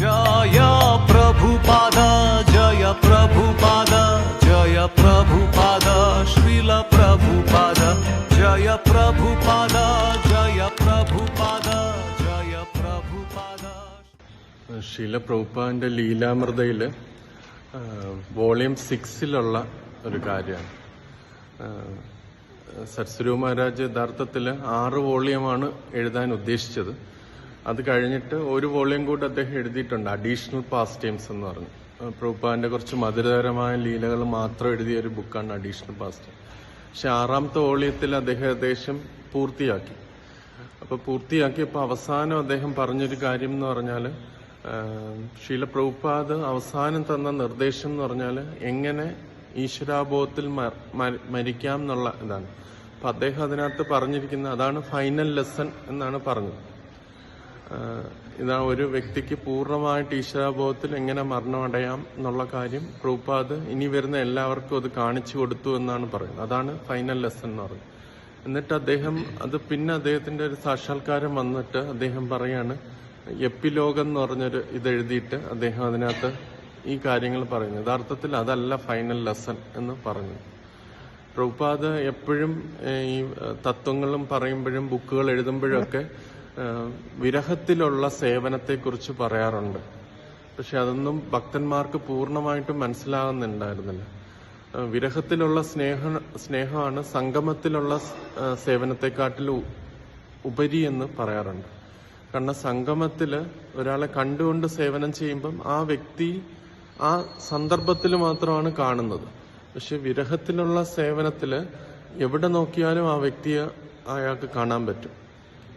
ജയ പ്രഭുപാദ ജയ ജയ ജയ ജയ ജയ ശീല പ്രഭുപാദിന്റെ ലീലാമൃതയിൽ volume സിക്സിലുള്ള ഒരു കാര്യമാണ്. സരസ്വരൂ മഹാരാജ് യഥാർത്ഥത്തിൽ ആറ് വോളിയമാണ് എഴുതാൻ ഉദ്ദേശിച്ചത്. അത് കഴിഞ്ഞിട്ട് ഒരു വോളിയം കൂടി അദ്ദേഹം എഴുതിയിട്ടുണ്ട് അഡീഷണൽ പാസ് ടൈംസ് എന്ന് പറഞ്ഞു. പ്രഭുപ്പാന്റെ കുറച്ച് മധുരതരമായ ലീലകൾ മാത്രം എഴുതിയ ഒരു ബുക്കാണ് അഡീഷണൽ പാസ് ടൈം പക്ഷെ ആറാമത്തെ വോളിയത്തിൽ അദ്ദേഹം ഏകദേശം പൂർത്തിയാക്കി. അപ്പൊ പൂർത്തിയാക്കിയപ്പോൾ അവസാനം അദ്ദേഹം പറഞ്ഞൊരു കാര്യം എന്ന് പറഞ്ഞാൽ ശീല പ്രഭുപാദ് അവസാനം തന്ന നിർദ്ദേശം എന്ന് പറഞ്ഞാൽ എങ്ങനെ ഈശ്വരാബോധത്തിൽ മരിക്കാം എന്നുള്ള ഇതാണ്. അപ്പൊ അദ്ദേഹം അതിനകത്ത് പറഞ്ഞിരിക്കുന്ന അതാണ് ഫൈനൽ ലെസൺ എന്നാണ് പറഞ്ഞത്. ഇതാ ഒരു വ്യക്തിക്ക് പൂർണമായിട്ട് ഈശ്വരാബോധത്തിൽ എങ്ങനെ മരണമടയാം എന്നുള്ള കാര്യം പ്രൂപ്പാത് ഇനി വരുന്ന എല്ലാവർക്കും അത് കാണിച്ചു കൊടുത്തു എന്നാണ് പറയുന്നത്. അതാണ് ഫൈനൽ ലെസൺ എന്ന് പറയുന്നത്. എന്നിട്ട് അദ്ദേഹം അത് പിന്നെ അദ്ദേഹത്തിന്റെ ഒരു സാക്ഷാത്കാരം വന്നിട്ട് അദ്ദേഹം പറയാണ് എപ്പിലോകം എന്ന് പറഞ്ഞൊരു ഇത് എഴുതിയിട്ട് അദ്ദേഹം അതിനകത്ത് ഈ കാര്യങ്ങൾ പറയുന്നു. യഥാർത്ഥത്തിൽ അതല്ല ഫൈനൽ ലെസൺ എന്ന് പറഞ്ഞു. പ്രഭുപാദ് എപ്പോഴും ഈ തത്വങ്ങളും പറയുമ്പോഴും ബുക്കുകൾ എഴുതുമ്പോഴും ഒക്കെ ഏഹ്, വിരഹത്തിലുള്ള സേവനത്തെക്കുറിച്ച് പറയാറുണ്ട്. പക്ഷെ അതൊന്നും ഭക്തന്മാർക്ക് പൂർണമായിട്ടും മനസ്സിലാകുന്നുണ്ടായിരുന്നില്ല. വിരഹത്തിലുള്ള സ്നേഹ സ്നേഹമാണ് സംഗമത്തിലുള്ള സേവനത്തെക്കാട്ടിൽ ഉപരി എന്ന് പറയാറുണ്ട്. കാരണം സംഗമത്തിൽ ഒരാളെ കണ്ടുകൊണ്ട് സേവനം ചെയ്യുമ്പം ആ വ്യക്തി ആ സന്ദർഭത്തിൽ മാത്രമാണ് കാണുന്നത്. പക്ഷെ വിരഹത്തിലുള്ള സേവനത്തിൽ എവിടെ നോക്കിയാലും ആ വ്യക്തിയെ അയാൾക്ക് കാണാൻ പറ്റും.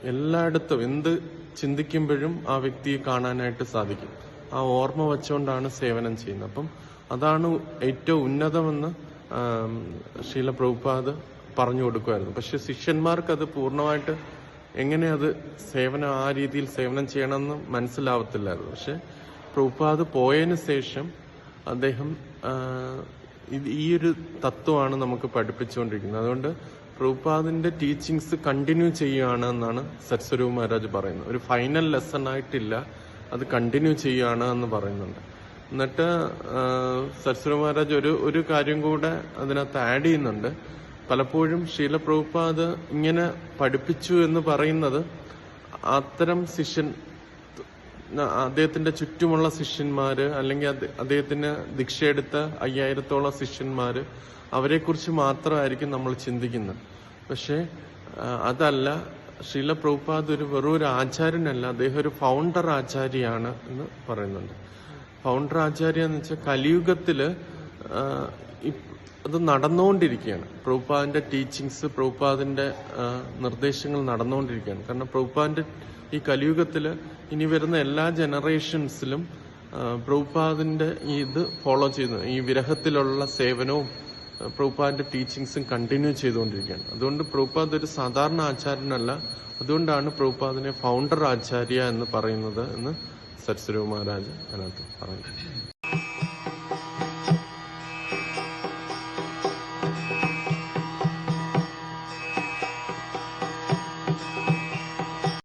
എല്ലായിടത്തും എന്ത് ചിന്തിക്കുമ്പോഴും ആ വ്യക്തിയെ കാണാനായിട്ട് സാധിക്കും. ആ ഓർമ്മ വച്ചുകൊണ്ടാണ് സേവനം ചെയ്യുന്നത്. അപ്പം അതാണ് ഏറ്റവും ഉന്നതമെന്ന് ശീല പ്രഭുപാദ് പറഞ്ഞു കൊടുക്കുമായിരുന്നു. പക്ഷെ ശിഷ്യന്മാർക്ക് അത് പൂർണമായിട്ട് എങ്ങനെ അത് സേവനം ആ രീതിയിൽ സേവനം ചെയ്യണമെന്ന് മനസ്സിലാവത്തില്ലായിരുന്നു. പക്ഷെ പ്രഭുപാദ് പോയതിനു ശേഷം അദ്ദേഹം ഈ ഒരു തത്വമാണ് നമുക്ക് പഠിപ്പിച്ചുകൊണ്ടിരിക്കുന്നത്. അതുകൊണ്ട് പ്രഭുപാദിന്റെ ടീച്ചിങ്സ് കണ്ടിന്യൂ ചെയ്യുകയാണ് എന്നാണ് സത്സ്വരൂപ് മഹാരാജ് പറയുന്നത്. ഒരു ഫൈനൽ ലെസൺ ആയിട്ടില്ല അത് കണ്ടിന്യൂ ചെയ്യുകയാണ് എന്ന് പറയുന്നുണ്ട്. എന്നിട്ട് സത്സ്വരൂപ് മഹാരാജ് ഒരു ഒരു കാര്യം കൂടെ അതിനകത്ത് ആഡ് ചെയ്യുന്നുണ്ട്. പലപ്പോഴും ശീല പ്രഭുപാദ് ഇങ്ങനെ പഠിപ്പിച്ചു എന്ന് പറയുന്നത് അത്തരം ശിഷ്യൻ അദ്ദേഹത്തിന്റെ ചുറ്റുമുള്ള ശിഷ്യന്മാര് അല്ലെങ്കിൽ അദ്ദേ- അദ്ദേഹത്തിന് ദീക്ഷയെടുത്ത അയ്യായിരത്തോളം ശിഷ്യന്മാര് അവരെക്കുറിച്ച് മാത്രമായിരിക്കും നമ്മൾ ചിന്തിക്കുന്നത്. പക്ഷേ അതല്ല. ശ്രീല പ്രഭുപാദ് ഒരു വെറും ഒരു ആചാര്യനല്ല. അദ്ദേഹം ഒരു ഫൗണ്ടർ ആചാര്യാണ് എന്ന് പറയുന്നുണ്ട്. ഫൗണ്ടർ ആചാര്യ എന്ന് വെച്ചാൽ കലിയുഗത്തിൽ അത് നടന്നുകൊണ്ടിരിക്കുകയാണ്. പ്രഭുപാദിന്റെ ടീച്ചിങ്സ് പ്രഭുപാദിന്റെ നിർദ്ദേശങ്ങൾ നടന്നുകൊണ്ടിരിക്കുകയാണ്. കാരണം പ്രഭുപാദിന്റെ ഈ കലിയുഗത്തിൽ ഇനി വരുന്ന എല്ലാ ജനറേഷൻസിലും പ്രഭുപാദിന്റെ ഈ ഇത് ഫോളോ ചെയ്യുന്നത് ഈ വിരഹത്തിലുള്ള സേവനവും പ്രഭുപാദിന്റെ ടീച്ചിങ്സും കണ്ടിന്യൂ ചെയ്തുകൊണ്ടിരിക്കുകയാണ്. അതുകൊണ്ട് പ്രഭുപാദ് ഒരു സാധാരണ ആചാര്യനല്ല. അതുകൊണ്ടാണ് പ്രഭുപാദിനെ ഫൗണ്ടർ ആചാര്യ എന്ന് പറയുന്നത് എന്ന് സരസ്വരവ് മഹാരാജ് അതിനകത്ത് പറയുന്നത്.